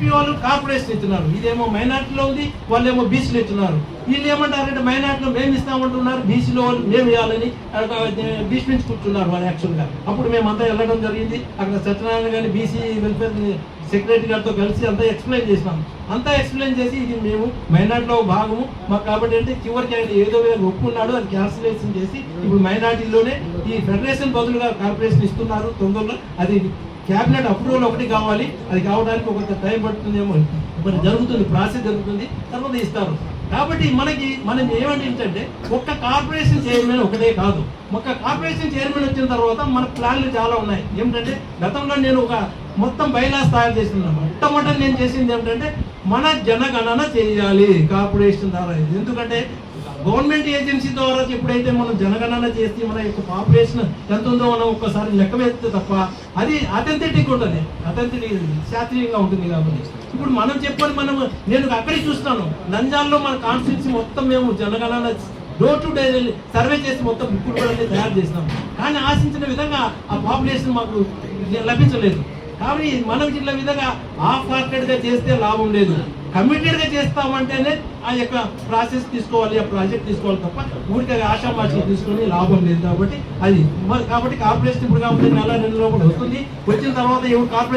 SP వాళ్ళు corporation ఇస్తున్నారు. ఇదేమో మైనార్టీలో ఉంది వాళ్ళేమో బీసీలు ఇస్తున్నారు. వీళ్ళు ఏమంటారంటే మైనార్టీలో మేము ఇస్తామంటున్నారు బీసీలో వాళ్ళు మేము ఇవ్వాలని బీసీ కూర్చున్నారు వాళ్ళు యాక్చువల్గా అప్పుడు మేమంతా వెళ్ళడం జరిగింది. అక్కడ సత్యనారాయణ గారిని బీసీ వెల్ఫేర్ సెక్రటరీ గారితో కలిసి అంతా ఎక్స్ప్లెయిన్ చేసినాం. అంతా ఎక్స్ప్లెయిన్ చేసి ఇది మేము మైనార్టీలో భాగము. మాకు కాబట్టి అంటే చివరికి ఆయన ఏదో విధంగా ఒప్పుకున్నాడు అది క్యాన్సిలేషన్ చేసి ఇప్పుడు మైనార్టీలోనే ఈ ఫెడరేషన్ బదులుగా కార్పొరేషన్ ఇస్తున్నారు తొందరలో. అది క్యాబినెట్ అప్రూవల్ ఒకటి కావాలి. అది కావడానికి ఒక టైం పడుతుందేమో. మరి జరుగుతుంది ప్రాసెస్ జరుగుతుంది తర్వాత ఇస్తారు. కాబట్టి మనకి మనం ఏమంటే ఒక్క కార్పొరేషన్ చైర్మన్ ఒకటే కాదు. ఒక్క కార్పొరేషన్ చైర్మన్ వచ్చిన తర్వాత మన ప్లాన్లు చాలా ఉన్నాయి. ఏమిటంటే గతంలో నేను ఒక మొత్తం బైలాస్ తయారు చేస్తున్నాను మొట్టమొదటి నేను చేసింది ఏమిటంటే మన జనగణన చేయాలి. కార్పొరేషన్ ద్వారా ఎందుకంటే గవర్నమెంట్ ఏజెన్సీ ద్వారా ఎప్పుడైతే మనం జనగణన చేసి మన యొక్క పాపులేషన్ ఎంత ఉందో మనం ఒక్కసారి లెక్క వేస్తే తప్ప అది అథెంటిక్ ఉంటుంది. అథెంటిక్ శాస్త్రీయంగా ఉంటుంది కాబట్టి. ఇప్పుడు మనం చెప్పని మనం నేను అక్కడే చూస్తాను. నంజాల్లో మన కాన్స్టిట్యూన్సీ మొత్తం మేము జనగణన డోర్ టు డే సర్వే చేసి మొత్తం బుక్ కూడా తయారు చేసినాం. కానీ ఆశించిన విధంగా ఆ పాపులేషన్ మాకు లభించలేదు. కాబట్టి మనం ఇట్లా విధంగా హాఫ్ హార్టెడ్గా చేస్తే లాభం లేదు. కమిటెడ్గా చేస్తామంటేనే ఆ యొక్క ప్రాసెస్ తీసుకోవాలి ఆ ప్రాజెక్ట్ తీసుకోవాలి తప్ప ఊరికే ఆశామాషి తీసుకొని లాభం లేదు కాబట్టి అది. మరి కాబట్టి కార్పొరేషన్ ఇప్పుడు కాబట్టి నెల రెండు లోపల వస్తుంది. వచ్చిన తర్వాత ఎవరు కార్పొరేషన్